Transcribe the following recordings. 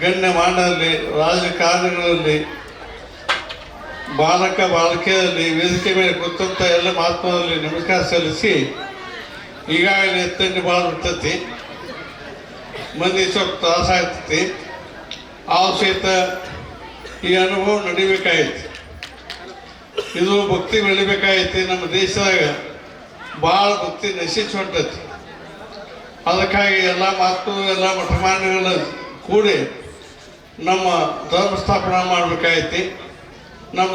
ಗಣ್ಯಮಾನರಲ್ಲಿ ರಾಜಕಾರಣಿಗಳಲ್ಲಿ, ಬಾಲಕ ಬಾಲಕಿಯರಲ್ಲಿ ವೇದಿಕೆ ಮೇಲೆ ಕೂತಂತ ಎಲ್ಲ ಮಹಾತ್ಮರಲ್ಲಿ ನಮಸ್ಕಾರ ಸಲ್ಲಿಸಿ ಈಗಾಗಲೇ ಎತ್ತಂಡಿ ಭಾಳ ಬಿಡ್ತತಿ ಮಂದಿ ಸ್ವಲ್ಪ ತ್ರಾಸ ಆಗ್ತೈತಿ. ಆ ಸಹಿತ ಈ ಅನುಭವ ನಡಿಬೇಕಾಯ್ತು. ಇದು ಭಕ್ತಿ ಬೆಳಿಬೇಕಾಯ್ತಿ ನಮ್ಮ ದೇಶದಾಗ. ಭಾಳ ಭಕ್ತಿ ನಶಿಸಿ ಹೊಂಟತಿ. ಅದಕ್ಕಾಗಿ ಎಲ್ಲ ಮಾತು ಎಲ್ಲ ಮಠಮಾನ್ಯಗಳ ಕೂಡಿ ನಮ್ಮ ಧರ್ಮ ಸ್ಥಾಪನೆ ಮಾಡಬೇಕಾಯ್ತಿ ನಮ್ಮ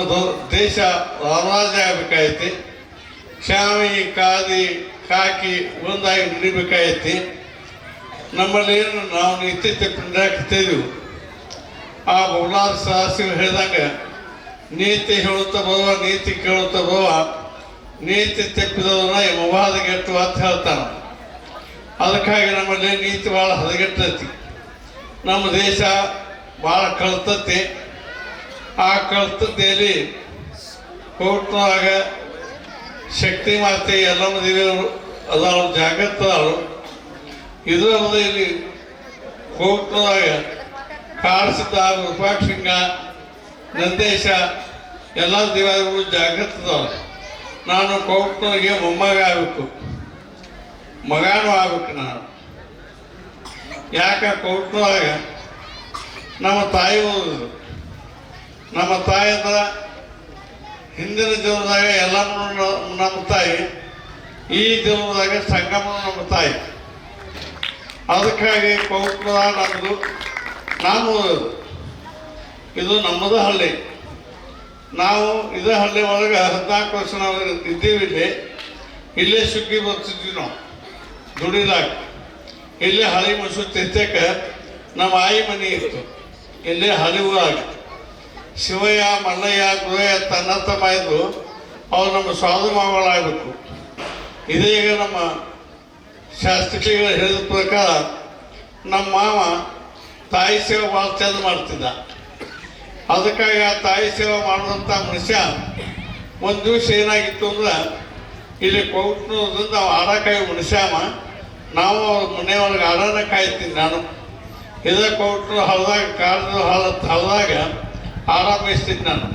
ದೇಶ ರಾಜ ಆಗಬೇಕಾಯ್ತಿ ಶಾಮಿ ಕಾದಿ ಕಾಕಿ ಒಂದಾಗಿ ನಡಿಬೇಕಾಯ್ತಿ ನಮ್ಮಲ್ಲಿ ಏನು ನಾವು ನೀತಿ ತಪ್ಪಿದ್ದೀವಿ ಆ ಬೌಲಾರ್ ಸಹಸ್ರ ಹೇಳಿದಾಗ, ನೀತಿ ಹೇಳುತ್ತಾ ಬರುವ, ನೀತಿ ಕೇಳುತ್ತಾ ಬರುವ, ನೀತಿ ತಪ್ಪಿದವನ್ನ ಯಮವಾದಗೆಟ್ಟು ಅಂತ ಹೇಳ್ತಾನೆ. ಅದಕ್ಕಾಗಿ ನಮ್ಮಲ್ಲಿ ನೀತಿ ಭಾಳ ಹದಗೆಟ್ಟೈತಿ. ನಮ್ಮ ದೇಶ ಭಾಳ ಕಳ್ತತಿ ಆ ಕಳ್ತತೆಯಲ್ಲಿ ಹೋಗ್ತಾಗ ಶಕ್ತಿ ಮಾತೆ ಎಲ್ಲ ದೇವಿಯವರು ಅದಾಳು ಜಾಗೃತ ಅದಾಳು ಇದು ಅಲ್ಲದೆ ಇಲ್ಲಿ ಹೋಗ್ತಾಗ ಕಾಡಿಸಿದ್ದ ರೂಪಾಕ್ಷಿಂಗ, ನಂದೇಶ ಎಲ್ಲ ದೇವರು ಜಾಗೃತ ಅದಾವೆ ನಾನು ಕೋರ್ಟ್ನೊಳಗೆ ಮೊಮ್ಮಗ ಆಗಬೇಕು. ಮಗಾನು ಆಗಬೇಕು ನಾನು. ಯಾಕೆ ಕೋರ್ಟ್ನೊಳಗ ನಮ್ಮ ತಾಯಿ ಓದಿದ್ರು ನಮ್ಮ ಅಂದ್ರ ಹಿಂದಿನ ಜೀವನದಾಗ ಎಲ್ಲ ನಮ್ಮ ತಾಯಿ, ಈ ಜೀವನದಾಗ ಸಂಗಮ ನಮ್ಮ ತಾಯಿ. ಅದಕ್ಕಾಗಿ ಪೌತ್ರ ನಮ್ಮದು ನಾನು ಇದು ನಮ್ಮದು ಹಳ್ಳಿ. ನಾವು ಇದೇ ಹಳ್ಳಿ ಒಳಗೆ ಹದಿನಾಲ್ಕು ವರ್ಷ ನಾವು ಇದ್ದೀವಿ ಇಲ್ಲಿ. ಇಲ್ಲೇ ಸುಗ್ಗಿ ಬರ್ತಿದ್ವಿ ನಾವು, ದುಡಿದಾಗ. ಇಲ್ಲೇ ಹಳಿ ಮಸು ತೆತ್ತಕ್ಕೆ ನಮ್ಮ ಆಯಿ ಮನೆ ಇತ್ತು. ಇಲ್ಲೇ ಹರಿವು ಆಗಿತ್ತು ಶಿವಯ್ಯ, ಮಲ್ಲಯ್ಯ ಗುರಯ್ಯ ತನ್ನ ತಮ್ಮ ಇದ್ದು ಅವ್ರು ನಮ್ಮ ಸ್ವಾದ ಮಾವಳಾಗಬೇಕು. ಇದೀಗ ನಮ್ಮ ಶಾಸ್ತ್ರಿಗಳು ಹೇಳಿದ ಪ್ರಕಾರ ನಮ್ಮ ಮಾವ ತಾಯಿ ಸೇವೆ ಭಾಳ ಚೆಂದ ಮಾಡ್ತಿದ್ದ. ಅದಕ್ಕಾಗಿ ಆ ತಾಯಿ ಸೇವೆ ಮಾಡುವಂಥ ಮನುಷ್ಯ ಒಂದು ದಿವಸ ಏನಾಗಿತ್ತು ಅಂದ್ರೆ ಇಲ್ಲಿ ಕೋಟ್ನೂರದಿಂದ ನಾವು ಆಡಕಾಯಿ ಮನುಷ್ಯಮ್ಮ ನಾವು ಅವ್ರ ಮನೆಯವ್ರಿಗೆ ಆಡೋಣ ಕಾಯ್ತೀನಿ ನಾನು. ಇದೇ ಕೊಟ್ಟರು ಹಲ್ದಾಗ ಕಾಡ್ದು ಹಲ್, ಹಲ್ದಾಗ ಆರಾಮಿಸ್ತಿದ್ದೆ ನಾನು.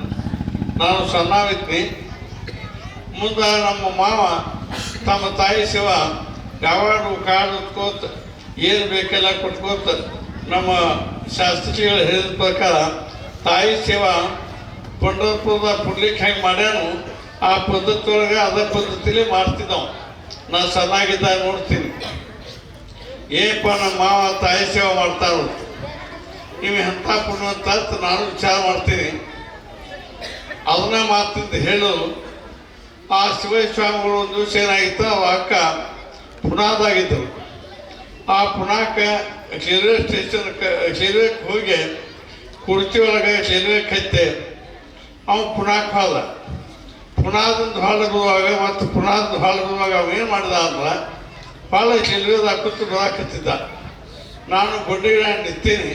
ನಾನು ಸಣ್ಣವಿದ್ನಿ ಮುಂದೆ ನಮ್ಮ ಮಾವ, ತಮ್ಮ ತಾಯಿ ಶಿವ ಯಾವಾಗಲೂ ಕಾಡು ಉತ್ಕೋತ, ಏನು ಬೇಕೆಲ್ಲ ಕೊಟ್ಕೋತ, ನಮ್ಮ ಶಾಸ್ತ್ರಿಗಳು ಹೇಳಿದ ಪ್ರಕಾರ ತಾಯಿ ಶಿವ ಪಂಡರಪುರದ ಪುಡ್ಲಿಕ್ಕೆ ಹೆಂಗೆ ಮಾಡ್ಯಾನು, ಆ ಪದ್ಧತಿ ಒಳಗೆ ಅದೇ ಪದ್ಧತಿಲಿ ಮಾಡ್ತಿದ್ದವು. ನಾನು ಚೆನ್ನಾಗಿದ್ದಾಗ ನೋಡ್ತೀನಿ. ಏನಪ್ಪ ನಮ್ಮ ಮಾವ ತಾಯಿ ಸೇವೆ ಮಾಡ್ತಾರ. ನೀವು ಎಂಥ ಪುಣ್ಯವಂತ ನಾನು ವಿಚಾರ ಮಾಡ್ತೀನಿ. ಅದನ್ನ ಮಾತಿಂದ ಹೇಳೋದು ಆ ಶಿವಸ್ವಾಮಿಗಳು ಒಂದು ದಿವಸ ಏನಾಗಿತ್ತು? ಅವ ಅಕ್ಕ ಪುನಾದಾಗಿದ್ದರು. ಆ ಪುನಾಕ ರೈಲ್ವೆ ಸ್ಟೇಷನ್ ರೈಲ್ವೆಗೆ ಹೋಗಿ ಕುರ್ಚಿ ಒಳಗೆ ರೈಲ್ವೆ ಕತ್ತೆ ಅವ ಪುನಾಕ್ ಹೋದ ಪುನಾದಿಂದ ಹೊಳ ಬರುವಾಗ ಮತ್ತು ಪುನಾದಿಂದ ಹೊಳ ಬರುವಾಗ ಅವ ಏನು ಮಾಡಿದ ಅಂದ್ರೆ ಭಾಳ ರೈಲ್ವೆದಾಗ ಕೂತು ಬರಾಕತ್ತಿದ್ದ ನಾನು ಗೊಡ್ಡಿಗೆ ನಿಂತೀನಿ.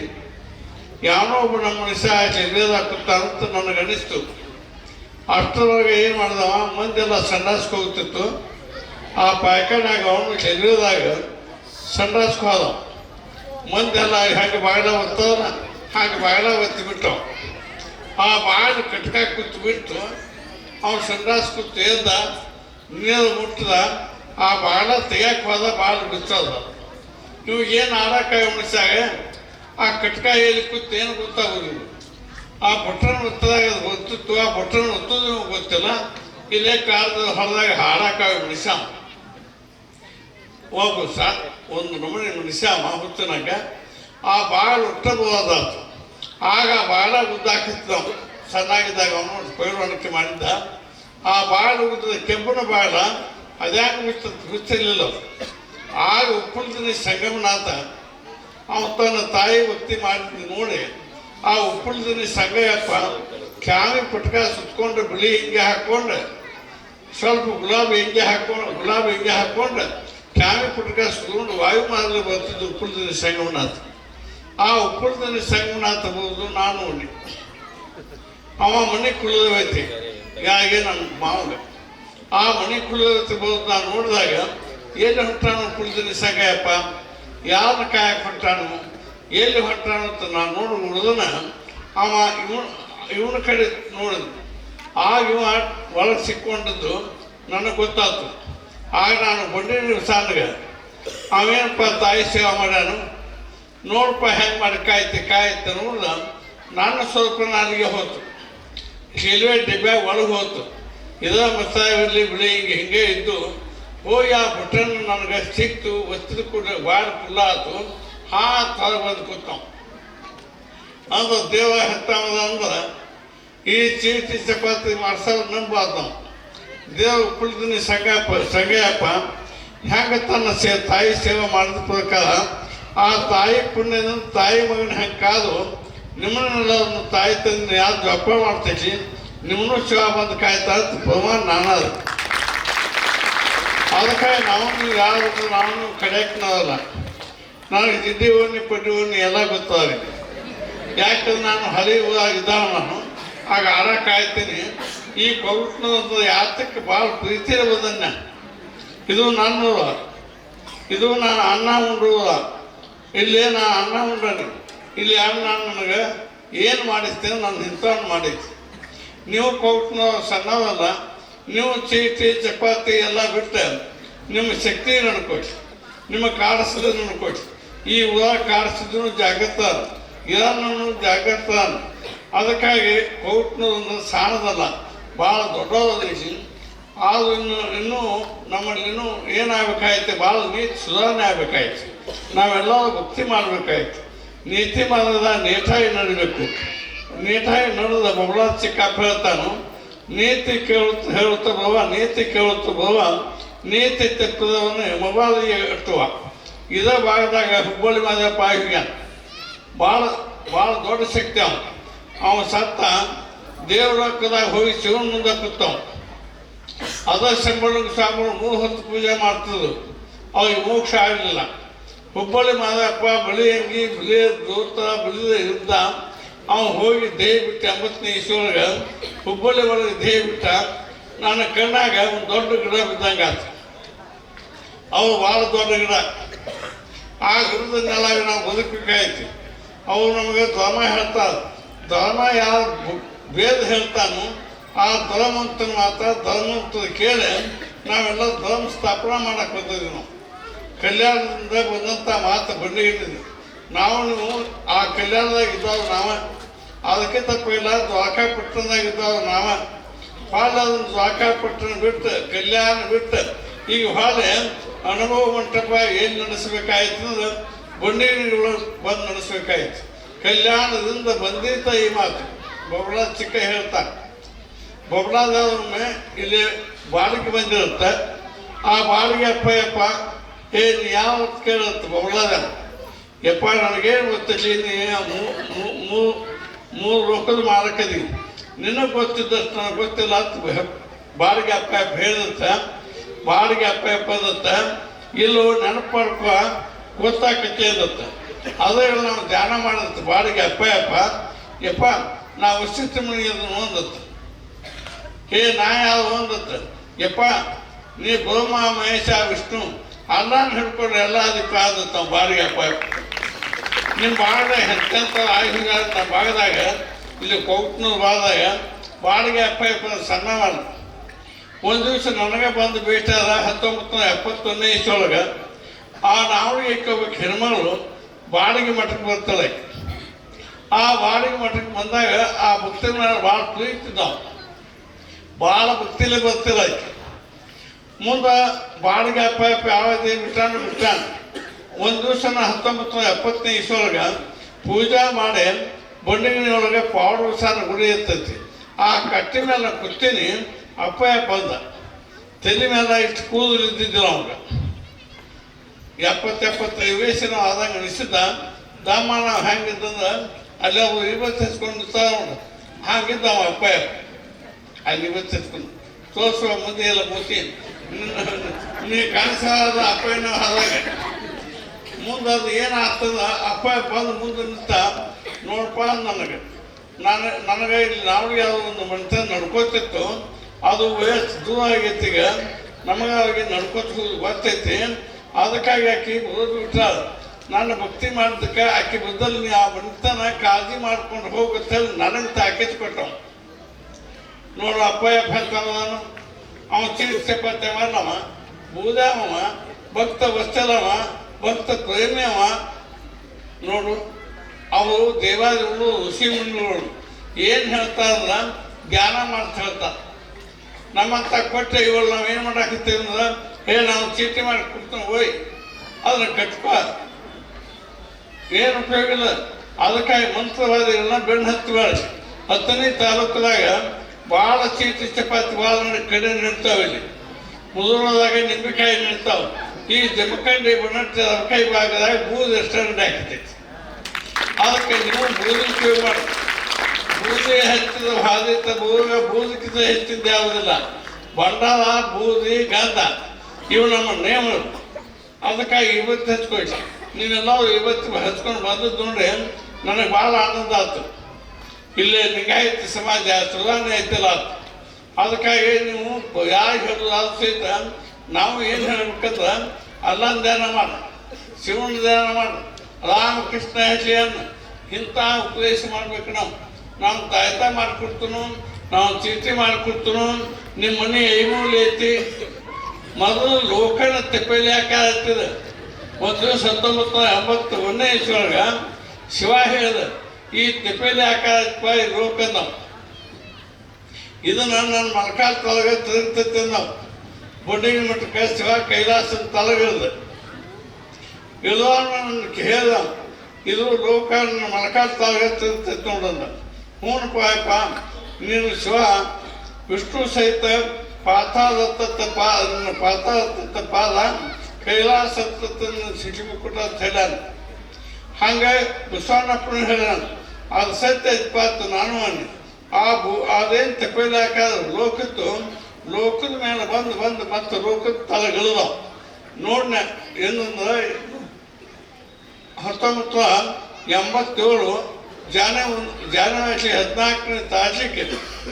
ಯಾವನೋ ಒಬ್ಬ ನಮ್ಮ ಮನುಷ್ಯ ಕೂತ ಅಂತ ನನಗೆ ಅನಿಸ್ತು ಅಷ್ಟರೊಳಗೆ ಏನು ಮಾಡ್ದವ, ಮಂದೆಲ್ಲ ಸಂಡಾಸ್ಗೆ ಹೋಗ್ತಿತ್ತು. ಆ ಪಾಯ್ಕನಾಗ ಅವನು ರೈಲ್ವೆದಾಗ ಸಂಡಾಸ್ಗೆ ಹೋದ. ಮಂದೆಲ್ಲ ಹಾಗೆ ಬಾಗಿಲ ಒತ್ತದ ಹಾಗೆ ಬಾಗಿಲ ಒತ್ತಿ ಬಿಟ್ಟು ಆ ಬಾಗಿಲು ಕಟ್ಕಾಗಿ ಕೂತು ಬಿಟ್ಟು, ಅವ್ನು ಸಂಡಾಸ್ ಕೂತು ನೀರು ಮುಟ್ಟಿದ ಆ ಬಾಳ ತೆಗಿಯಕ್ಕೆ ಹೋದ ಭಾಳ ಬಿಚ್ಚದ ನೀವು ಏನು ಆಡಕ್ಕಾಗಿ ಮನುಷ್ಯಾಗ ಆ ಕಟ್ಕ ಎಲ್ಲಿ ಕೂತು ಏನು ಗೊತ್ತಾಗೋದಿಲ್ಲ ಆ ಬಟನ್ ಒತ್ತದಾಗ ಅದು ಗೊತ್ತಿತ್ತು ಆ ಬಟನ್ ಒತ್ತೋದು ಗೊತ್ತಿಲ್ಲ. ಇಲ್ಲೇ ಕಾಲದ ಹೊಲದಾಗ ಹಾಡಕ್ಕಾಗಿ ಮನುಷ್ಯ ಹೋಗು ಸರ್, ಒಂದು ನಮೂನೆ ಮನುಷ್ಯ ಹುತ್ತನಾಗ ಆ ಬಾಳ ಉಟ್ಟಬಹುದಾತು ಆಗ ಬಾಳ ಉದ್ದಾಕಿತ್ತು ಸಣ್ಣಾಗಿದ್ದಾಗ ಅವನು ಪೈರ್ವಾಣಿಕೆ ಮಾಡಿದ್ದ. ಆ ಬಾಳ ಉದ್ದದ ಕೆಂಪನ ಬಾಳ. ಅದ್ಯಾಕೆ ಹುಚ್ಚ ಹುಚ್ಚಿರಲಿಲ್ಲ ಆಗ ಉಪ್ಪುಳದಿನ ಸಂಗಮನಾಥ ಅವನು ತನ್ನ ತಾಯಿ ಭಕ್ತಿ ಮಾಡಿದ್ದು ನೋಡಿ, ಆ ಉಪ್ಪುಳದಿನ ಸಂಗಯಪ್ಪ ಕ್ಯಾಮಿ ಪಟ್ಕ ಸುತ್ಕೊಂಡು ಬಿಳಿ ಹಿಂಗೆ ಹಾಕ್ಕೊಂಡು, ಸ್ವಲ್ಪ ಗುಲಾಬಿ ಹಿಂಗೆ ಹಾಕೊಂಡು ಗುಲಾಬಿ ಹಿಂಗೆ ಹಾಕ್ಕೊಂಡು ಕ್ಯಾಮಿ ಪುಟ್ಕ ಸುತ್ಕೊಂಡು ವಾಯು ಮಾರ್ಗ ಬರ್ತಿದ್ದು ಉಪ್ಪುಳದಿನ ಸಂಗಮನಾಥ ಆ ಉಪ್ಪುಳದಿನ ಸಂಗಮನಾಥ ಬಂದು ನಾನು. ನೋಡಿ ಅವ ಮನೆ ಕುಳಿದವೈತಿ ಯಾಗೆ ನಮ್ಮ ಮಾವಗ ಆ ಮಣಿ ಬಹುದು ನಾನು ನೋಡಿದಾಗ, ಎಲ್ಲಿ ಹೊಂಟಾನು ಕುಳಿದಿನ ಸಂಗಯ್ಯಪ್ಪ ಯಾರನ್ನ ಕಾಯಕ್ಕೆ ಹೊಂಟಾನು ಎಲ್ಲಿ ಹೊಟ್ಟಾನಂತ ನಾನು ನೋಡಿ ನೋಡಿದನ ಅವ ಇವನು ಇವನ ಕಡೆ ನೋಡಿದ. ಆಗ ಇವ ಒಳಗೆ ಸಿಕ್ಕೊಂಡಿದ್ದು ನನಗೆ ಗೊತ್ತಾಯ್ತು ಆಗ ನಾನು ಬಂಡಿನ ಸಾನ್ಗೆ ಅವೇನಪ್ಪ ತಾಯಿ ಸೇವೆ ಮಾಡ್ಯಾನು? ನೋಡಪ್ಪ ಹೆಂಗೆ ಮಾಡಿ ಕಾಯ್ತಿ, ಕಾಯ್ತು ನೋಡ್ದ ನಾನು ಸ್ವಲ್ಪ ನನಗೆ ಹೋತು. ರೈಲ್ವೆ ಡಿಬ್ಯಾಗ ಒಳಗೆ ಹೋತು. ಇದ ಮಸಾಲೆ ಇರಲಿ ಬಿಳಿ, ಹಿಂಗೆ ಹಿಂಗೆ ಇದ್ದು ಹೋಗಿ ಆ ಬಟನ್ ನನಗೆ ಸಿಕ್ತು ವಸ್ತು ಕೂಡ ಬಾಳ ಫುಲ್ಲ ಆಯ್ತು ಹಾ ತರ ಬಂದು ಕೂತಾವ ಅಂದ್ರೆ ದೇವ ಹೆತ್ತಾವದ ಅಂದ್ರೆ, ಈ ಚೀಟಿ ಚಪಾತಿ ಮಾಡ್ಸೋ ನಂಬಾರ್ದು. ನಾವು ದೇವ್ರ ಕುಳಿತೀನಿ ಸಂಗಪ್ಪ ಸಂಗಯ್ಯಪ್ಪ ಹೆಂಗೆ ತನ್ನ ಸೇ, ತಾಯಿ ಸೇವೆ ಮಾಡಿದ ಪ್ರಕಾರ, ಆ ತಾಯಿ ಪುಣ್ಯದ ತಾಯಿ ಮಗನ ಹೆಂಗೆ ಕಾದು ನಿಮ್ಮನ್ನೆಲ್ಲ ತಾಯಿ ತಂದು ಯಾರು ಜಪ ಮಾಡ್ತೈತಿ? ನಿಮ್ಮನ್ನು ಶಿವ ಬಂದು ಕಾಯ್ತಾ ಪ್ರಮಾಣ ನಾನದ ಅದಕ್ಕಾಗಿ ನಾವು ಯಾರು ನಾವು ಕಡೆಯಕ್ಕೆ ನಾವಲ್ಲ ನನಗೆ ಜಿಡ್ಡಿ ಓಣಿ ಪಡ್ಡಿ ಓಣಿ ಎಲ್ಲ ಗೊತ್ತಾವೆ ಯಾಕಂದ್ರೆ ನಾನು ಹಳಿ ಇದ್ದಾವ ನಾನು ಆಗ ಆರ ಕಾಯ್ತೀನಿ. ಈ ಪವಿತ್ರ ಯಾತಕ್ಕೆ ಭಾಳ ಪ್ರೀತಿ ಇರುವುದನ್ನ. ಇದು ನನ್ನ ಇದು ನಾನು ಅನ್ನ ಉಂಡುವ ಇಲ್ಲಿ ನಾನು ಅನ್ನ ಉಂಡ್ರಿ ಇಲ್ಲಿ ಯಾರು ನಾನು ನನಗೆ ಏನು ಮಾಡಿಸ್ತೇನೆ ನಾನು ಇಂಥವ್ನು ಮಾಡೈತಿ ನೀವು ಕೋಟ್ನು ಸಣ್ಣವಲ್ಲ, ನೀವು ಚೀಟಿ ಚಪಾತಿ ಎಲ್ಲ ಬಿಟ್ಟು ನಿಮ್ಮ ಶಕ್ತಿ ನಡ್ಕೊಡಿ ನಿಮ್ಮ ಕಾಡಿಸಿದ್ರೆ ನಡ್ಕೊಡಿ ಈ ಉದ ಕಾಡಿಸಿದ್ರು ಜಾಗ್ರತ ಇದನ್ನು ಜಾಗ್ರತ ಅದಕ್ಕಾಗಿ ಕೌಟ್ನ ಒಂದು ಸಾಣದಲ್ಲ ಭಾಳ ದೊಡ್ಡದೈತಿ ಆದ್ರೂ ಇನ್ನು, ಇನ್ನೂ ನಮ್ಮಲ್ಲಿ ಇನ್ನೂ ಏನಾಗಬೇಕಾಯ್ತು, ಭಾಳ ನೀತಿ ಸುಧಾರಣೆ ಆಗಬೇಕಾಯ್ತು. ನಾವೆಲ್ಲ ಭಕ್ತಿ ಮಾಡಬೇಕಾಯ್ತು. ನೀತಿ ಮಾರ್ಗದ ನೇತಾಗಿ ನಡಿಬೇಕು. ನೀಟಾಗಿ ನಡೆದ ಬಬಳ ಚಿಕ್ಕಪ್ಪ ಹೇಳ್ತಾನು, ನೀತಿ ಕೇಳುತ್ತ, ಹೇಳುತ್ತ ಬವ ನೀತಿ ಕೇಳುತ್ತ ಬವ ನೀತಿ ತಪ್ಪಿದವನು ಮೊಬೈಲಿಗೆ ಇಟ್ಟುವ. ಇದೇ ಭಾಗದಾಗ ಹುಬ್ಬಳ್ಳಿ ಮಾದಪ್ಪ ಈಗ ಭಾಳ ಭಾಳ ದೊಡ್ಡ ಶಕ್ತಿ ಅವನು. ಅವನು ಸತ್ತ ದೇವ್ರ ಹೋಗಿ ಶಿವನ ಮುಂದೆ ಕೂತವ ಅದ ಸಂಬಳ ಸಾಂಬಳ ಮೂರು ಹೊತ್ತು ಪೂಜೆ ಮಾಡ್ತಿದ್ರು. ಅವ್ರಿಗೆ ಮೋಕ್ಷ ಆಗಲಿಲ್ಲ. ಹುಬ್ಬಳ್ಳಿ ಮಾದಪ್ಪ ಬಳಿ ಅಂಗಿ ಬಿಳಿ ದೂರ್ತ ಬಿಳಿದ ಇದ್ದ ಅವ ಹೋಗಿ ದೇಹ ಬಿಟ್ಟ ಎಂಬತ್ತನೇ ಈಶ್ವರಾಗ, ಹುಬ್ಬಳ್ಳಿ ಒಳಗೆ ದೇಹ ಬಿಟ್ಟ ನನ್ನ ಕಣ್ಣಾಗ ಒಂದು ದೊಡ್ಡ ಗಿಡ ಬಿದ್ದಂಗೆ ಆಯ್ತು ಅವು ಭಾಳ ದೊಡ್ಡ ಗಿಡ. ಆ ಗಿಡದ ನೆಲಾಗ ನಾವು ಬದುಕಬೇಕಾಯ್ತು. ಅವು ನಮಗೆ ಧರ್ಮ ಹೇಳ್ತಾರೆ. ಧರ್ಮ ಯಾವ ಭೇದ ಹೇಳ್ತಾನೋ, ಆ ಧರ್ಮಂತನ ಮಾತ್ರ ಧರ್ಮಂತದ ಕೇಳಿ ನಾವೆಲ್ಲ ಧರ್ಮ ಸ್ಥಾಪನೆ ಮಾಡಕ್ಕೆ ಬಂದಿದ್ವಿ ನಾವು. ಕಲ್ಯಾಣದಿಂದ ಬಂದಂಥ ಮಾತು ಬಂದಿದ್ದೀವಿ ನಾವು ಆ ಕಲ್ಯಾಣದಾಗ ಇದ್ದಾವೆ ನಾವ, ಅದಕ್ಕೆ ತಪ್ಪಿಲ್ಲ ದ್ವಾರಕಾ ಪಟ್ಟಣದಾಗ ಇದ್ದಾವೆ ನಾವ. ಭಾಳ ಅದನ್ನು ದ್ವಾರಕಾ ಪಟ್ಟಣ ಬಿಟ್ಟು, ಕಲ್ಯಾಣ ಬಿಟ್ಟು, ಈಗ ಭಾಳ ಅನುಭವ ಮಂಟಪ ಏನು ನಡೆಸಬೇಕಾಯ್ತು ಅಂದ್ರೆ ಬಂದು ನಡೆಸಬೇಕಾಯ್ತು. ಕಲ್ಯಾಣದಿಂದ ಬಂದಿದ್ದ ಈ ಮಾತು, ಬೊಬ್ಬಳ ಚಿಕ್ಕ ಹೇಳ್ತಾರೆ ಬೊಬ್ಬಳದವ್ರೊಮ್ಮೆ ಇಲ್ಲಿ ಬಾಳಿಗೆ ಬಂದಿರುತ್ತೆ. ಆ ಬಾಳಿಗೆ ಅಪ್ಪ ಅಪ್ಪ ಏ ಯಾವತ್ತು ಯಾವ ಕೇಳುತ್ತೆ ಬೊಬ್ಬಳದ? ಯಪ್ಪ ನನಗೇನು ಗೊತ್ತಿಲ್ಲ ನೀ ಮೂರು ರೊಕ್ಕದ ಮಾರಕದಿ ನಿನಗೆ ಗೊತ್ತಿದ್ದಷ್ಟು ನನಗೆ ಗೊತ್ತಿಲ್ಲ, ಅಂತ ಬಾಡಿಗೆ ಅಪ್ಪ ಹೇಳಿದತ್ತ ಬಾಡಿಗೆ ಅಪ್ಪ ಅದತ್ತ ಇಲ್ಲೋ ನೆನಪು ಮಾಡ್ಕೊ ಗೊತ್ತಾಕತ್ತೆ ಅದತ್ತ ಅದೇ ನಾವು ಧ್ಯಾನ ಮಾಡತ್ತ ಬಾಡಿಗೆ ಅಪ್ಪ ಅಪ್ಪ, ಯಪ್ಪ, ನಾ ವಶಿಷ್ಠ ಮನೆ ಒಂದತ್ತ ಹೇ ನಾ ಯಾವ ಒಂದತ್ತ ಯಪ್ಪ, ನೀ ಬ್ರಹ್ಮ ಮಹೇಶ, ವಿಷ್ಣು, ಅಲ್ಲಾನ ಹಿಡ್ಕೊಂಡು ಎಲ್ಲ ಅದಕ್ಕೆ ಆದತ್ತ ಬಾಡಿಗೆ ಅಪ್ಪ. ನಿಮ್ಮ ಭಾಗದಾಗ ಹೆಚ್ಚಂತ ನಮ್ಮ ಭಾಗದಾಗ ಇಲ್ಲಿ ಕೌಟ್ನೂರು ಭಾಗದಾಗ ಬಾಡಿಗೆ ಅಪ್ಪ ಎಪ್ಪ ಸಣ್ಣವಲ್ಲ ಒಂದು ದಿವಸ ನನಗೆ ಬಂದು ಭೇಟಿ ಹತ್ತೊಂಬತ್ತು ನೂರ ಎಪ್ಪತ್ತೊಂದನೇ ಇಷ್ಟೊಳಗೆ ಆ ನಾವಣಿಗೆ ಇಕ್ಕೋಬೇಕು ಹೆಣ್ಮಗಳು ಬಾಡಿಗೆ ಮಠಕ್ಕೆ ಬರ್ತಾಳೆ. ಆ ಬಾಡಿಗೆ ಮಠಕ್ಕೆ ಬಂದಾಗ ಆ ಭಕ್ತಿನ ಮೇಲೆ ಭಾಳ ಪ್ರೀತಿದ್ದಾವ ಭಾಳ ಭಕ್ತಿಲಿ ಬರ್ತಿಲ್ಲ ಮುಂದೆ ಬಾಡಿಗೆ ಅಪ್ಪ ಅಪ್ಪ ಯಾವತ್ತೇ ಬಿಟ್ಟಾನು ಬಿಟ್ಟಾನ ಒಂದು ದಿವಸ ಹತ್ತೊಂಬತ್ತು ಎಪ್ಪತ್ತನೇ ಇಸ್ವೊಳಗೆ ಪೂಜಾ ಮಾಡಿ ಬಂಡಿಗಿನಿ ಒಳಗೆ ಪೌಡ್ರ್ ಸಾರ ಗುಡಿ ಇರ್ತೈತಿ. ಆ ಕಟ್ಟಿ ಮೇಲೆ ಕುತ್ತೀನಿ ಅಪ್ಪಯ್ಯ ಅಪ್ಪ ಬಂದ. ತಲೆ ಮೇಲೆ ಇಷ್ಟು ಕೂದಲು ಇದ್ದಿದ್ದಿಲ್ಲ ಅವಾಗ. ಎಪ್ಪತ್ತೆಪ್ಪತ್ತೈದು ವಯಸ್ಸಿನ ಆದಂಗೆ ಅನಿಸಿದ್ದ ದಾಮಾನ ಹೆಂಗಿದ್ದಂದ್ರೆ ಅಲ್ಲಿ ಅವ್ರು ಇವತ್ತು ಹಚ್ಕೊಂಡು ತಗೊಂಡು ಹಾಗಿದ್ದ ಅವ ಅಪ್ಪ ಅಲ್ಲಿ ಇವತ್ತು ಹಚ್ಕೊಂಡು ತೋರಿಸುವ ಮುಂದೆ ಎಲ್ಲ ಮುಗಿ ನೀ ಕಾಣಿಸಾದ ಅಪ್ಪನ ಆದಾಗ ಮುಂದೆ ಅದು ಏನಾಗ್ತದ, ಅಪ್ಪ ಬಂದು ಮುಂದೆ ನಿಂತ ನೋಡಪ್ಪ ನನಗೆ. ನಾನು, ನನಗೆ ಇಲ್ಲಿ ನಾವು ಯಾವುದೋ ಒಂದು ಮನುಷ್ಯ ನಡ್ಕೋತಿತ್ತು. ಅದು ವಯಸ್ಸು ದೂರ ಆಗೈತಿ ಈಗ. ನಮಗೆ ಅವ್ರಿಗೆ ನಡ್ಕೋತ ಹೋಗಿ ಬರ್ತೈತಿ ಅದಕ್ಕಾಗಿ ಆಕಿ ಓದಿ ನನ್ನ ಭಕ್ತಿ ಮಾಡಿದಕ್ಕೆ ಆಕೆ ಬದಲು ನೀ ಆ ಮನುಷ್ಯನ ಕಾಳಜಿ ಮಾಡ್ಕೊಂಡು ಹೋಗುತ್ತೆ ನನಗೆ ತಾಕೀತು ಕೊಟ್ಟವ. ನೋಡು, ಅಪ್ಪ ಅಪ್ಪ ನಾನು ಅವ ಚಿಕಿತ್ಸೆ ಪತ್ತೆ ಬೂದಾಮವ ಭಕ್ತ ವತ್ಸಲವ ಭಕ್ತ ಅವ ನೋಡು, ಅವರು ದೇವಾದಿಗಳು ಋಷಿ ಮುನಿಗಳು ಏನು ಹೇಳ್ತಾರಲ್ಲ ಧ್ಯಾನ ಮಾಡ್ತಾ ಹೇಳ್ತಾರೆ ನಮ್ಮಂತ ಕೊಟ್ಟೆ ಇವಳು ನಾವು ಏನು ಮಾಡಾಕತ್ತೀವಿ ಅಂದ್ರೆ, ಏ, ನಾವು ಚೀಟಿ ಮಾಡಿ ಕೊಡ್ತೀವಿ ಹೋಯ್ ಅದನ್ನ ಕಟ್ಕೋ. ಏನು ಉಪಯೋಗ ಇಲ್ಲ. ಅದಕ್ಕಾಗಿ ಮಂತ್ರವಾದಿಗಳನ್ನ ಬೆನ್ನು ಹತ್ತಬೇಡ. ಹತ್ತನೇ ತಾಲೂಕದಾಗ ಭಾಳ ಚೀಟಿ, ಚಪಾತಿ ಭಾಳ ಕಡೆ ನಿಲ್ತಾವೆ ಇಲ್ಲಿ. ಮುದುರದಾಗ ನಿಂಬೆಕಾಯಿ ನಿಲ್ತಾವೆ ಈ ಜಮಖಂಡಿ ಬಣ್ಣ ಕೈ ಭಾಗದಾಗ ಬೂದು ರೆಸ್ಟೋರೆಂಟ್ ಆಗ್ತೈತಿ ಅದಕ್ಕೆ ನೀವು ಬೂದಿ ಉಪಯೋಗ ಮಾಡಿ. ಬೂದಿ ಹೆಚ್ಚಿದ ಹಾದಿತ ಬೂಗ ಬೂದಕ್ಕಿಂತ ಹೆಚ್ಚಿದ್ದು ಯಾವುದಿಲ್ಲ. ಬಂಡಾರ ಬೂದಿ ಗಂಧ ಇವು ನಮ್ಮ ನೇಮ ಅದಕ್ಕಾಗಿ ಇವತ್ತು ಹಚ್ಕೊಳ್ಳಿ ನೀವೆಲ್ಲರೂ ಇವತ್ತು ಹಚ್ಕೊಂಡು ಬಂದದ್ದು ನೋಡ್ರಿ, ನನಗೆ ಭಾಳ ಆನಂದ ಆಯ್ತು. ಇಲ್ಲೇ ಲಿಂಗಾಯತ ಸಮಾಜ ಸುಧಾರಣೆ ಐತಿಲ್ಲ ಅದಕ್ಕೆ ಅದಕ್ಕಾಗಿ ನೀವು ಯಾರು ಹೇಳೋದು ಸಹಿತ ನಾವು ಏನು ಹೇಳ್ಬೇಕಂದ್ರೆ ಅಲ್ಲನ ಧ್ಯಾನ ಮಾಡ, ಶಿವನ ಧ್ಯಾನ ಮಾಡು, ರಾಮಕೃಷ್ಣ ಅನ್ನ ಇಂಥ ಉಪದೇಶ ಮಾಡ್ಬೇಕು ನಾವು. ನಾವು ತಾಯ್ತ ಮಾಡ್ಕೊಡ್ತನು ನಾವು ಚೀಟಿ ಮಾಡ್ಕೊಡ್ತನು ನಿಮ್ಮ ಮನೆ ಐಮೂಲಿ ಐತಿ. ಮೊದಲು ಲೋಕನ ತೆಪ್ಪಲಿ ಹಾಕಿದ ಒಂದು ದಿವಸ ಹತ್ತೊಂಬತ್ತು ಎಂಬತ್ತು ಒಂದನೇ ಇಸ್ವೊಳಗ ಶಿವ ಹೇಳಿದ, ಈ ತೆಪ್ಪಲಿ ಹಾಕಪ್ಪ ಈ ನಾವು. ಇದನ್ನ ನನ್ನ ಮಲ್ಕಾಲ್ ತೊಳಗ ತಿರುಗ್ತೈತೆ ನಾವು. ಬೊಡ್ಡಿನ ಮಟ್ಟಕ್ಕೆ ಶಿವ ಕೈಲಾಸದ ತಲಗಿಳ್ದ. ಇದು ನನ್ನ ಕೇಳ್ದ, ಇದು ಲೋಕ ತಲಗ ತಿರುಗ್ತೈತೆ ನೋಡಂದ ಹ್ಞೂನಪ್ಪ ಅಪ್ಪ ನೀನು ಶಿವ, ವಿಷ್ಣು ಸಹಿತ ಪಾತಾದತ್ತ ಪಾ ಪಾತಾಳತ್ತ ಪಾದ ಕೈಲಾಸ ಸಿಟಿಮುಕ್ಕುಟ ಅಂತ ಹೇಳ್ಯಾನ. ಹಂಗೆ ಬಸವಣ್ಣಪ್ಪನ ಹೇಳ್ಯಾನ, ಅದು ಸತ್ಯ ನಾನು ಅನ್ನ ಆ ಭೂ, ಅದೇನು ತಪ್ಪಲಾಕ ಲೋಕದ್ದು ಲೋಕದ ಮೇಲೆ ಬಂದು ಬಂದು ಮತ್ತೆ ಲೋಕದ ತಲೆಗಳಿದಾವ ನೋಡ್ನ ಏನಂದ್ರೆ ಹತ್ತೊಂಬತ್ತು ಎಂಬತ್ತೇಳು ಜಾನ ಜಾನವರಿ ಹದಿನಾಲ್ಕನೇ ತಾರೀಕಿಗೆ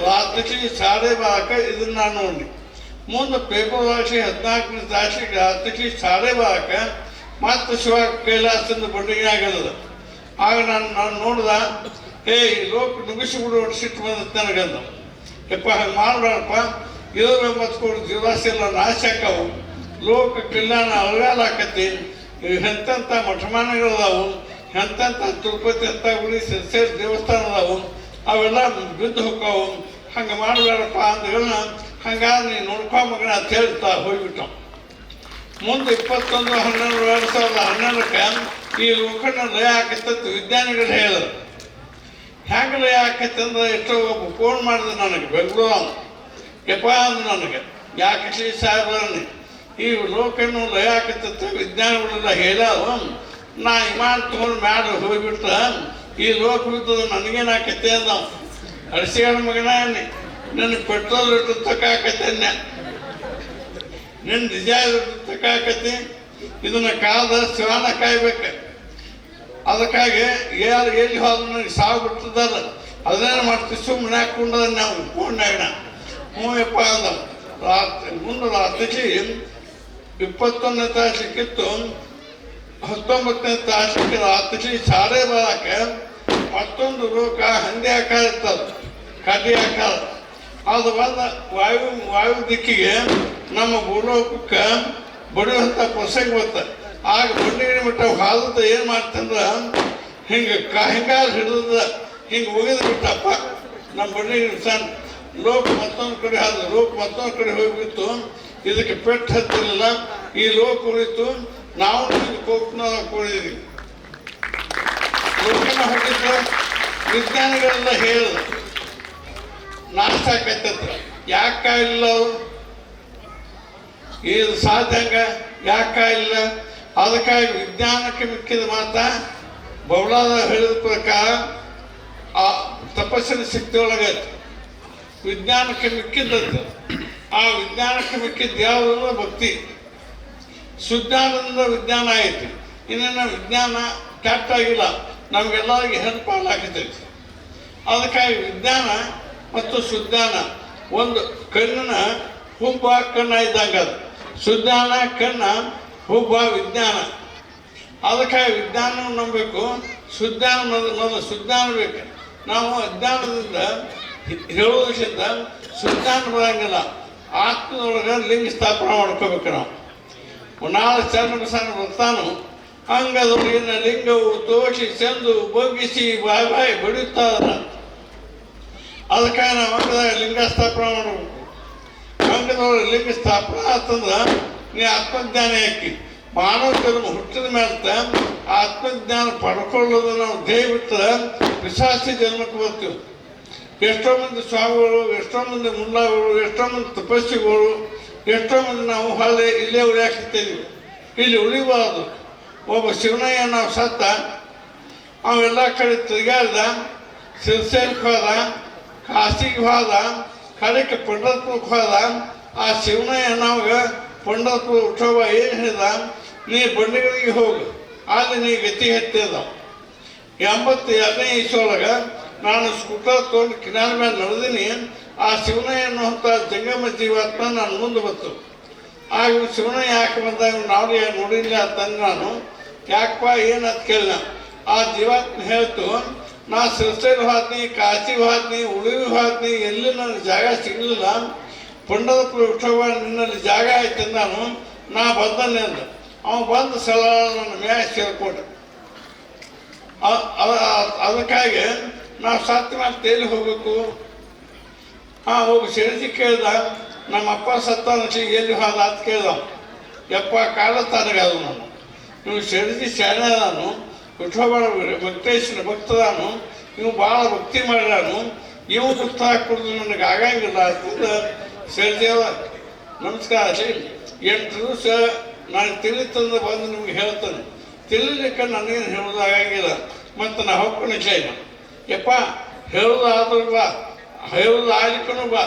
ರಾತ್ರಿ ಸಾಡೆ ಬಾರಕ ಇದನ್ನ ನಾನು ನೋಡಿ ಮುಂದೆ ಫೆಬ್ರವರಿ ಹದಿನಾಲ್ಕನೇ ತಾರೀಕಿಗೆ ರಾತ್ರಿ ಸಾಡೆ ಬಾರಕ ಮತ್ತೆ ಶಿವ ಕೈಲಾಸದಿಂದ ಆಗಲ್ಲ ಆಗ ನಾನು ನಾನು ನೋಡ್ದ ಏ ಲೋಕ ಲೋಕ ನುಗ್ಗಿಸಿಬಿಡು ಸಿಟ್ಟು ಬಂದ ನನಗಂದ. ಯಪ್ಪ, ಹಂಗೆ ಮಾಡಬೇಡಪ್ಪ ಇರೋದು ಎಂಬತ್ತು ದಿವಸಿಲ್ಲ ನಾಶ ಆಕಾವು ಲೋಕ ಕಲ್ಯಾಣ ಅಳಗಾಲ ಎಂತೆಂಥ ಎಂತೆಂಥ ಮಠಮಾನಗಳದಾವು ಎಂತೆಂಥ ತಿರುಪತಿ ಅಂತ ಗುಡಿ ಸೇರಿ ದೇವಸ್ಥಾನ ಅದಾವು ಅವೆಲ್ಲ ಬಿದ್ದು ಹೋಗ್ತಾವು ಹಂಗೆ ಮಾಡಬೇಡಪ್ಪ ಅಂದ್ಗಳನ್ನ ಹಂಗಾದ್ರೆ ನೀನು ನೋಡ್ಕೊ ಮಗನ ಅಂತ ಹೇಳ್ತಾ ಹೋಗ್ಬಿಟ್ಟು. ಮುಂದೆ ಇಪ್ಪತ್ತೊಂದು ಹನ್ನೆರಡು ಎರಡು ಸಾವಿರದ ಹನ್ನೆರಡಕ್ಕೆ ಈ ಲೋಕನ ಲಯ ಆಕತ್ತಂತ ವಿಜ್ಞಾನಿಗಳು ಹೇಳಿದ್ರು. ಹೆಂಗೆ ಲಯ ಆಕೈತೆ ಅಂದ್ರೆ ಎಷ್ಟೋ ಒಬ್ಬ ಫೋನ್ ಮಾಡಿದ್ರು ನನಗೆ ಬೆಂಗಳೂರು ಯಪ್ಪ ಅಂದ ನನಗೆ. ಯಾಕೆ ಸಾಹೇಬ್ರನ್ನಿ? ಈ ಲೋಕನು ಲಯ ಆಕತ್ತಂತ ವಿಜ್ಞಾನಗಳೆಲ್ಲ ಹೇಳ್ಯಾವ ನಾ ಇಮಾನ್ ತೊಗೊಂಡು ಮ್ಯಾಡ ಹೋಗಿಬಿಟ್ರ ಈ ಲೋಕ ಬಿದ್ದದ ನನಗೇನು ಆಕತ್ತೆ ಅಂದ? ಅಡಿಸಿಗಳ ಮಗನ ನನ್ನ ಪೆಟ್ರೋಲ್ ಇಟ್ಟು ತಕ್ಕಾಕತ್ತೆ ನಿನ್ನ ನಿಜ ತಕ್ಕಾಕತಿ ಇದನ್ನ ಕಾಲದ ಶಿವಾನ ಕಾಯ್ಬೇಕು. ಅದಕ್ಕಾಗಿ ಯಾರು ಎಲ್ಲಿ ಹೋದ್ರು ನನಗೆ ಸಾವು ಬಿಡ್ತದಲ್ಲ ಅದನ್ನೇನು ಮಾಡ್ತೀವಿ. ಸುಮ್ಮನೆ ಹಾಕೊಂಡದ ನಾವು ಫೋನ್ನಾಗ ಹ್ಞೂ ಯಪ್ಪ ಅಂದ. ರಾತ್ರಿ, ಮುಂದೆ ರಾತ್ರಿ ಇಪ್ಪತ್ತೊಂದನೇ ತಾರೀಕಿತ್ತು ಹತ್ತೊಂಬತ್ತನೇ ತಾರೀಕಿಗೆ ರಾತ್ರಿ ಸಾಡೆ ಬರಕ್ಕೆ ಮತ್ತೊಂದು ರೋಗ ಹಂದಿ ಆಕಾರ ಇರ್ತದ ಕಡ್ಡಿ ಆಕಾರ. ಅದು ಬಂದ ವಾಯು ವಾಯು ದಿಕ್ಕಿಗೆ ನಮ್ಮ ಭೂಲೋಕಕ್ಕೆ ಬಡಿಯುವಂಥ ಪ್ರಸಂಗ ಬರ್ತದೆ ಆಗ ಬಂಡಿ ಮಟ್ಟ ಹಾಲದ ಏನು ಮಾಡ್ತಂದ್ರೆ ಹಿಂಗೆ ಕ ಹಿಂಗಾಲ ಹಿಡಿದ ಹಿಂಗೆ ಒಗೆದು ಬಿಟ್ಟಪ್ಪ, ನಮ್ಮ ಬಂಡಿ ಸಣ್ಣ. ಲೋಕ ಮತ್ತೊಂದು ಕಡೆ ಹಾದ ಲೋಕ ಮತ್ತೊಂದು ಕಡೆ ಹೋಗಿಬಿಟ್ಟು ಇದಕ್ಕೆ ಪೆಟ್ಟು ಹತ್ತಿರಲಿಲ್ಲ ಈ ಲೋಕ ಉಳಿತು ನಾವು ಕೋಪನ ಕೂಡಿದ್ವಿ ಲೋಕನ ಹೊಟ್ಟಿದ್ರೆ ವಿಜ್ಞಾನಿಗಳೆಲ್ಲ ಹೇಳಿದ್ರು. ನಾಶ ಆಕೈತಂತ. ಯಾಕಾಗಿಲ್ಲ ಅವರು ಇದು ಸಾಧ್ಯಂಗ ಯಾಕಾಗಿಲ್ಲ ಅದಕ್ಕಾಗಿ ವಿಜ್ಞಾನಕ್ಕೆ ಮಿಕ್ಕಿದ ಮಾತ ಬೌಲಾದ ಹೇಳಿದ ಪ್ರಕಾರ ಆ ತಪಸ್ಸಿನ ಶಕ್ತಿ ಒಳಗೈತೆ ವಿಜ್ಞಾನಕ್ಕೆ ಮಿಕ್ಕಿದ್ದದ್ದು. ಆ ವಿಜ್ಞಾನಕ್ಕೆ ಮಿಕ್ಕಿದ್ದು ಯಾವುದಲ್ಲ ಭಕ್ತಿ. ಸುಜ್ಞಾನದಿಂದ ವಿಜ್ಞಾನ ಆಯಿತು. ಇನ್ನೇನು ವಿಜ್ಞಾನ ಆಗಿಲ್ಲ. ನಮಗೆಲ್ಲರಿಗೆ ಹೆಲ್ಪ್ ಆಗ್ಲಾಕತೈತಿ ಅದಕ್ಕಾಗಿ ವಿಜ್ಞಾನ ಮತ್ತು ಸುಜ್ಞಾನ ಒಂದು ಕಣ್ಣಿನ ಹುಬ್ಬ ಕಣ್ಣ ಇದ್ದಂಗೆ ಅದು. ಸುಜ್ಞಾನ ಕಣ್ಣ, ಹುಬ್ಬ, ವಿಜ್ಞಾನ. ಅದಕ್ಕಾಗಿ ವಿಜ್ಞಾನವನ್ನು ನಂಬಬೇಕು. ಸುಜ್ಞಾನ ಮೊದಲು ಸುಜ್ಞಾನ ಬೇಕು. ನಾವು ಅಜ್ಞಾನದಿಂದ ಹೆ- ಸುಲ್ತಾನ್ ಬರಂಗಿಲ್ಲ. ಆತ್ಮದೊಳಗೆ ಲಿಂಗ ಸ್ಥಾಪನೆ ಮಾಡ್ಕೋಬೇಕು ನಾವು. ನಾಳೆ ಚಂದ್ರ ಬರ್ತಾನು ಹಂಗದೊಳಗಿನ ಲಿಂಗವು ತೋಷಿ ಚೆಂದು ಬೊಗ್ಗಿಸಿ, ಬಾಯ್ ಬಾಯಿ ಬಡಿತಾರ ಅದಕ್ಕಾಗಿ ನಾವು ಅಂಗದಾಗ ಲಿಂಗ ಸ್ಥಾಪನೆ ಮಾಡಬೇಕು. ಅಂಗದೊಳಗೆ ಲಿಂಗ ಸ್ಥಾಪನೆ ಆತಂದ್ರೆ ನೀ ಆತ್ಮಜ್ಞಾನ ಹಾಕಿ ಮಾನವ ಜನ್ಮ ಹುಟ್ಟಿದ ಮೇಲೆ ಆತ್ಮಜ್ಞಾನ ಪಡ್ಕೊಳ್ಳೋದು ನಾವು ಬಿಟ್ಟರೆ ಪಿಶಾಚಿ ಜನ್ಮಕ್ಕೆ ಬರ್ತೀವಿ. ಎಷ್ಟೋ ಮಂದಿ ಸ್ವಾಮಿಗಳು ಎಷ್ಟೋ ಮಂದಿ ಮುಲ್ಲಾಗಳು ಎಷ್ಟೋ ಮಂದಿ ತಪಸ್ಸಿಗಳು ಎಷ್ಟೋ ಮಂದಿ ನಾವು ಹಳ್ಳಿ ಇಲ್ಲೇ ಉಳಿಯಾಕಿರ್ತೀವಿ ಇಲ್ಲಿ ಉಳಿಬಾರದು. ಒಬ್ಬ ಶಿವನಯ್ಯ ನಾವು ಸತ್ತ, ಅವೆಲ್ಲ ಕಡೆ ತಿರುಗಾಡ್ದ ಸಿರ್ಸೇಲ್ಗೆ ಹೋದ ಕಾಶಿಗೆ ಹೋದ, ಕಡೆಗೆ ಪಂಡರ್ಪುರಕ್ಕೆ ಹೋದ, ಆ ಶಿವನಯ್ಯ ನಮಗೆ ಪಂಡರ್ಪುರ ಉಠೋಬ ಏನು ಹೇಳಿದ, ನೀ ಬಂಡಿಗಳಿಗೆ ಹೋಗು, ಅಲ್ಲಿ ನೀ ಗತಿ ಹತ್ತಿದ ಎಂಬತ್ತು ಎರಡನೇ ಇಸ್ವೊಳಗೆ ನಾನು ಸ್ಕೂಟರ್ ತೊಗೊಂಡು ಕಿನಾರ ಮೇಲೆ ನಡೆದೀನಿ, ಆ ಶಿವನಯ್ಯ ಅನ್ನುವಂಥ ಜಂಗಮ ಜೀವಾತ್ಮ ನಾನು ಮುಂದೆ ಬಂತು. ಆಗ ಶಿವನಯ್ಯ ಯಾಕೆ ಬಂದ ನಾವು ಯಾಕೆ ನೋಡಿಲ್ಲ ಅಂತಂದು ನಾನು, ಯಾಕಪ್ಪ ಏನಂತ ಕೇಳಿದ. ಆ ಜೀವಾತ್ಮ ಹೇಳ್ತು, ನಾ ಸಿರ್ಸೇಲ್ ಹೋದ್ನಿ ಕಾಶಿ ಹೋದ್ನಿ ಉಳಿವಿ ಹೋದ್ನಿ ಎಲ್ಲಿ ನನಗೆ ಜಾಗ ಸಿಗಲಿಲ್ಲ ಪಂಡದಪುರ ವಿಠೋಬ ನಿನ್ನಲ್ಲಿ ಜಾಗ ಆಯ್ತು ನಾನು, ನಾ ಬಂದನೆ ಅಂದ. ಅವ ಬಂದ ಸಲ ನನ್ನ ಮ್ಯಾಚ್ ಸೇರ್ಕೊಂಡೆ. ಅದಕ್ಕಾಗಿ ನಾವು ಸತ್ತು ಮತ್ತೆ ಎಲ್ಲಿ ಹೋಗಬೇಕು. ಹಾಂ, ಹೋಗಿ. ಶಿರಜಿ ಕೇಳ್ದ, ನಮ್ಮ ಅಪ್ಪ ಸತ್ತ ಎಲ್ಲಿ ಹೋದ ಅಂತ ಕೇಳ್ದ. ಯಪ್ಪ ಕಾಲ ಅದು ನಾನು. ನೀವು ಶಿರಜಿ ಶಾಣೆ ನಾನು. ವಿಠೋಬಾಳ ವೆಂಕಟೇಶನ ಭಕ್ತದಾನು ನೀವು ಭಾಳ ಭಕ್ತಿ ಮಾಡ್ಯಾನು. ಇವು ಭಕ್ತ ಕುಡಿದು ನನಗೆ ಆಗಂಗಿಲ್ಲ. ಅಂತ ಶಿರಜಿಯವ ನಮಸ್ಕಾರ ರೀ. ಎಂಟು ದಿವಸ ನಾನು ತಿಳಿತಂದು ಬಂದು ನಿಮ್ಗೆ ಹೇಳ್ತಾನೆ. ತಿಳಿಲಿಕ್ಕೆ ನನಗೇನು ಹೇಳೋದು ಆಗಂಗಿಲ್ಲ. ಮತ್ತು ನಾ ಹೋಗ್ಕೊಂಡು ಚೈನ ಯಪ್ಪ, ಹೇಳೋದಾದ್ರೂ ಬಾ, ಹೇಳೋದು ಬಾ.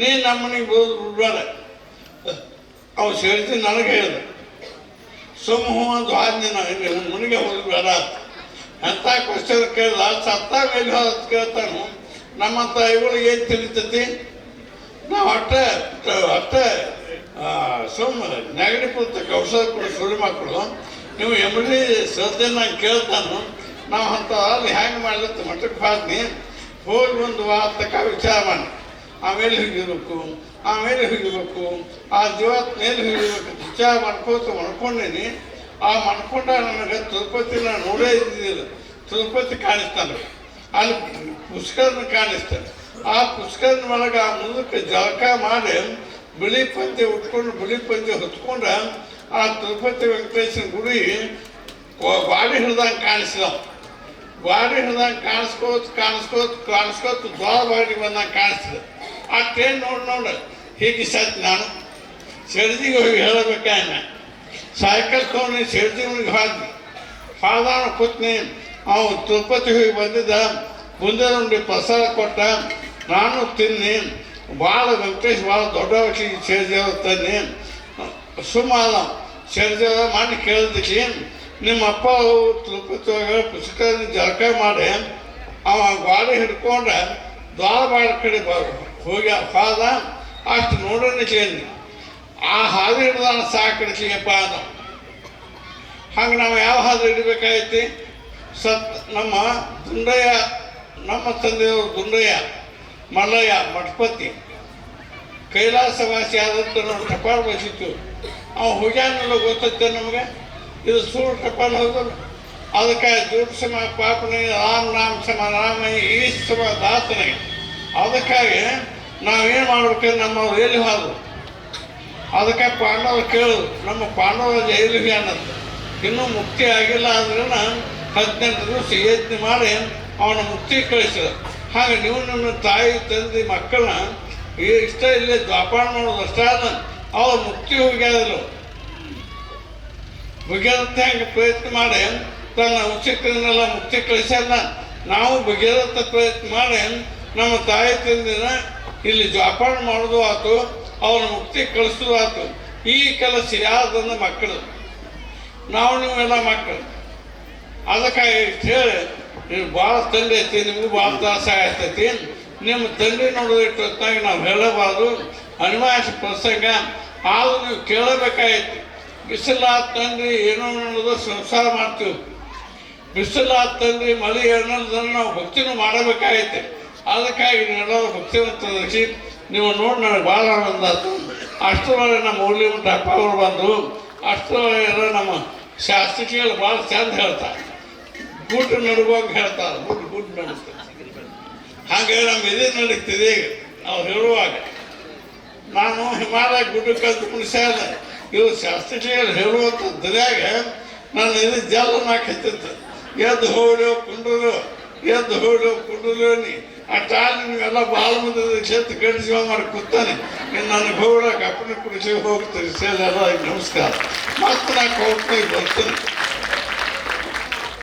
ನೀ ನಮ್ಮನಿಗೆ ಬೋದು ಬಿಡ್ಬೇಡ ಅವ್ರು ಸೇರಿಸಿ ನನಗೆ ಹೇಳಿದ ಸುಮ್ಮ ಅಂತ ಆದ್ನಿ ಮುನಿಗೆ ಹೋಗಬೇಡ ಎಂಥ ಕ್ವಶನ್ ಕೇಳಿದ? ಸತ್ತ ಮೇಲೆ ಕೇಳ್ತಾನು. ನಮ್ಮಂಥ ತಾಯಿಗಳು ಏನು ತಿಳಿತೈತಿ? ನಾವು ಅಷ್ಟೇ ಅಟ್ಟ ಸುಮ್ಮ ನೆಗಡಿ ಪುಸ್ತಕ ಔಷಧ ಕೊಡಿ ಸುಳಿ ಮಕ್ಕಳು ನೀವು ಎಮ್ರಿ ಸದ್ಯ ನಾನು ಕೇಳ್ತಾನು. ನಾವು ಅಂತ ಅಲ್ಲಿ ಹ್ಯಾಂಗ್ ಮಾಡ್ಲತ್ತ? ಮಠಕ್ಕೆ ಬಾದ್ನಿ. ಹೋಗಿ ಒಂದು ವಾರತಕ್ಕ ವಿಚಾರ ಮಾಡಿ ಆಮೇಲೆ ಹಿಡಿಬೇಕು ಆಮೇಲೆ ಹಿಡಿಬೇಕು, ಆ ಜೀವಾತ್ ಮೇಲೆ ಹಿಡಿಬೇಕು ವಿಚಾರ ಮಾಡ್ಕೋತ ಮಾಡ್ಕೊಂಡೇನಿ ಆ ಮಾಡ್ಕೊಂಡ ನನಗೆ ತಿರುಪತಿ ನಾನು ನೋಡೇ ಇದ್ದಿದ್ದಿಲ್ಲ. ತಿರುಪತಿ ಕಾಣಿಸ್ತಾನೆ. ಅಲ್ಲಿ ಪುಷ್ಕರನ ಕಾಣಿಸ್ತಾನೆ. ಆ ಪುಷ್ಕರನ ಒಳಗೆ ಆ ಮುಂದಕ್ಕೆ ಜಳಕ ಮಾಡಿ ಬಿಳಿ ಪಂದ್ಯ ಉಟ್ಕೊಂಡು ಬಿಳಿ ಪಂದ್ಯ ಹೊತ್ಕೊಂಡ ಆ ತಿರುಪತಿ ವೆಂಕಟೇಶ್ವರ ಗುಡಿ ಬಾಡಿ ಹಿಡ್ದಂಗೆ ಕಾಣಿಸಿದವು. ಬಾಡಿ ಹಿಡ್ದಂಗೆ ಕಾಣಿಸ್ಕೋತ್ ಕಾಣಿಸ್ಕೋತ್ ಕಾಣಿಸ್ಕೋತ್ ದ್ವಾರ ಬಾಡಿ ಬಂದಂಗೆ ಕಾಣಿಸ್ತದೆ. ಆ ಟ್ರೈನ್ ನೋಡಿ ನೋಡಿ. ಹೀಗೆ ಸತ್ ನಾನು. ಸೆಡ್ದಿಗೆ ಹೋಗಿ ಹೇಳಬೇಕಾಯ್ನ ಸೈಕಲ್ ತೊಗೊಂಡು ಸೆಡ್ಜಿಗೆ ಹೋದ್ನಿ ಫಾದಾನ ಕೂತ್ನಿ, ಅವ ತಿರುಪತಿ ಹೋಗಿ ಬಂದಿದ್ದ. ಮುಂದೆ ಪ್ರಸಾದ ಕೊಟ್ಟ. ನಾನು ತಿನ್ನಿ. ಭಾಳ ವೆಂಕಟೇಶ್ ಭಾಳ ದೊಡ್ಡ ವ್ಯಕ್ತಿಗೆ ಸೇರಿದೇವ ತನ್ನಿ ಸುಮಾರು ಸೇರಿದೇವ ಮಾಡಿ ಕೇಳಿದ್ದಕ್ಕೆ ನಿಮ್ಮ ಅಪ್ಪ ತಿರುಪತಿ ಒಳಗೆ ಪುಸ್ತಕ ಜಳಕ ಮಾಡಿ, ಅವ ಗಾಡಿ ಹಿಡ್ಕೊಂಡ ದ್ವಾರಬಾಳ ಕಡೆ ಬ ಹೋಗಿ ಹೋದ ಅಷ್ಟು ನೋಡೋಣ ಕೇಳಿ ಆ ಹಾದಿ ಹಿಡ್ದಾನ ಸಾಕಿಡ್ತೀಯಪ್ಪ ಅದ. ಹಂಗೆ ನಾವು ಯಾವ ಹಾದಿ ಹಿಡಿಬೇಕಾಗೈತಿ? ಸತ್, ನಮ್ಮ ದುಂಡಯ್ಯ, ನಮ್ಮ ತಂದೆಯವರು ದುಂಡಯ್ಯ, ಮಲ್ಲಯ್ಯ, ಮಠಪತಿ, ಕೈಲಾಸವಾಸಿ ಆದಂತ ನಾವು ಟಪಾಲ್ ಬಸಿತ್ತು ಅವ ಹೋಗ್ಯಾನಲ್ಲ ಗೊತ್ತೈತೆ ನಮಗೆ? ಇದು ಸುಳ್ಳು ಕಪಾಲ ಹೌದಲ್ಲ ಅದಕ್ಕೆ ದುಡ್ಡು ಸಮ ಪಾಪನೆ, ರಾಮ್ ರಾಮ ಸಮ ರಾಮ ಈ ಸಮ ದಾಸನೆ ಅದಕ್ಕಾಗಿ ನಾವೇನು ಮಾಡ್ಬೇಕು ನಮ್ಮವ್ರು ಎಲ್ಲಿ ಹೋದ್ರು ಅದಕ್ಕೆ ಪಾಂಡವ ಕೇಳು, ನಮ್ಮ ಪಾಂಡವ ಜೈಲಿಗೆ ಅನ್ನೋದು. ಇನ್ನೂ ಮುಕ್ತಿ ಆಗಿಲ್ಲ ಅಂದ್ರೆ ಹದಿನೆಂಟು ದಿವಸ ಯತ್ನ ಮಾಡಿ ಅವನ ಮುಕ್ತಿ ಕಳಿಸಿದ. ಹಾಗೆ ನೀವು ನಿಮ್ಮ ತಾಯಿ, ತಂದೆ, ಮಕ್ಕಳನ್ನ ಇಷ್ಟ ಇಲ್ಲೇ ದ್ವಾಪಾರ ಮಾಡೋದು ಅಷ್ಟೇ ಅಲ್ಲ ಮುಕ್ತಿ ಮುಕ್ತಿ ಹೋಗ್ಯಾದ್ರು ಭಗೀರಥ ಹೆಂಗೆ ಪ್ರಯತ್ನ ಮಾಡಿ ತನ್ನ ಉಚಿತರನ್ನೆಲ್ಲ ಮುಕ್ತಿ ಕಳಿಸಲ್ಲ ನಾವು ಭಗೀರಥ ಪ್ರಯತ್ನ ಮಾಡಿ ನಮ್ಮ ತಾಯಿ ತಂದಿನ ಇಲ್ಲಿ ಜೋಪಾನ ಮಾಡೋದು ಆಯ್ತು ಅವ್ರ ಮುಕ್ತಿ ಕಳಿಸೋದು ಆಯ್ತು ಈ ಕೆಲಸ ಯಾವ್ದಂದ್ರೆ ಮಕ್ಕಳು? ನಾವು ನೀವೆಲ್ಲ ಮಕ್ಕಳು. ಅದಕ್ಕಾಗಿ ಹೇಳಿ ನೀವು ಭಾಳ ತಂದೆ ಐತಿ, ನಿಮಗೂ ಭಾಳ ದಾಸ ಆಗ್ತೈತಿ. ನಿಮ್ಮ ತಂದೆ ನೋಡೋದಿಟ್ಟು ಹೊತ್ತಾಗಿ ನಾವು ಹೇಳಬಾರ್ದು. ಅನಿವಾರ್ಯ ಪ್ರಸಂಗ. ಆದರೂ ನೀವು ಕೇಳಬೇಕಾಯ್ತು ಬಿಸಿಲಾತಂದ್ರೆ ಏನೋ ಅನ್ನೋದು ಸಂಸಾರ ಮಾಡ್ತೀವಿ. ಬಿಸಿಲಾತಂದ್ರೆ ಮಳೆ ಅನ್ನೋದನ್ನು ನಾವು ಭಕ್ತಿನೂ ಮಾಡಬೇಕಾಗೈತೆ. ಅದಕ್ಕಾಗಿ ನೀವೆಲ್ಲರೂ ರಕ್ಷಿ ನೀವು ನೋಡಿ ನನಗೆ ಭಾಳ ಆನಂದ ಆಯ್ತು. ಅಷ್ಟರೊಳಗೆ ನಮ್ಮ ಊರ್ಲಿ ಮಟ್ಟ ಅಪ್ಪ ಅವರು ಬಂದರು ಅಷ್ಟರೊಳಗೆ ಎಲ್ಲ ನಮ್ಮ ಶಾಸ್ತ್ರಿಗಳು ಭಾಳ ಚಂದ ಹೇಳ್ತಾರೆ. ಗುಡ್ ನಡುವಾಗ ಹೇಳ್ತಾರೆ, ಗುಡ್ ಗುಡ್ ನಡುತ್ತೆ ಹಾಗೆ ನಮ್ಮ ಇದೇ ನಡೀತಿದೆ ಈಗ ನಾವು ಹೇಳುವಾಗ. ನಾನು ಹಿಮಾಲಯ ಗುಡ್ಡಕ್ಕೆ ಕಲ್ತು ಅಲ್ಲ ಇವು ಶಾಸ್ತ್ರಜ್ಞರು ಹೇಳುವಂಥ ದರ್ಯಾಗ ನಾನು ಇದು ಜಲ ನಾಕತ್ತಿತ್ತು ಎದ್ದು ಹೋಗ್ಯೋ ಕುಂಡ್ರು, ಎದ್ದು ಹೋಗ್ಯೋ ಕುಂಡ್ರು ನೀ ಅಟ್ಟ ನಿಮಗೆಲ್ಲ ಭಾಳ ಮಂದಿ ಕ್ಷೇತ್ರ ಕಡಿಸಿ ಮಾಡಿ ಕೂತಾನೆ. ಇನ್ನು ನನಗೆ ಹೋಗ್ಲಕ್ಕೆ ಅಪ್ಪನ ಕುಡಿಸಿ ಹೋಗ್ತೀನಿ ಸೇಲೆಲ್ಲ ನಮಸ್ಕಾರ. ಮತ್ತೆ ನಾನು ಹೋಗ್ತೀನಿ ಬರ್ತೀನಿ.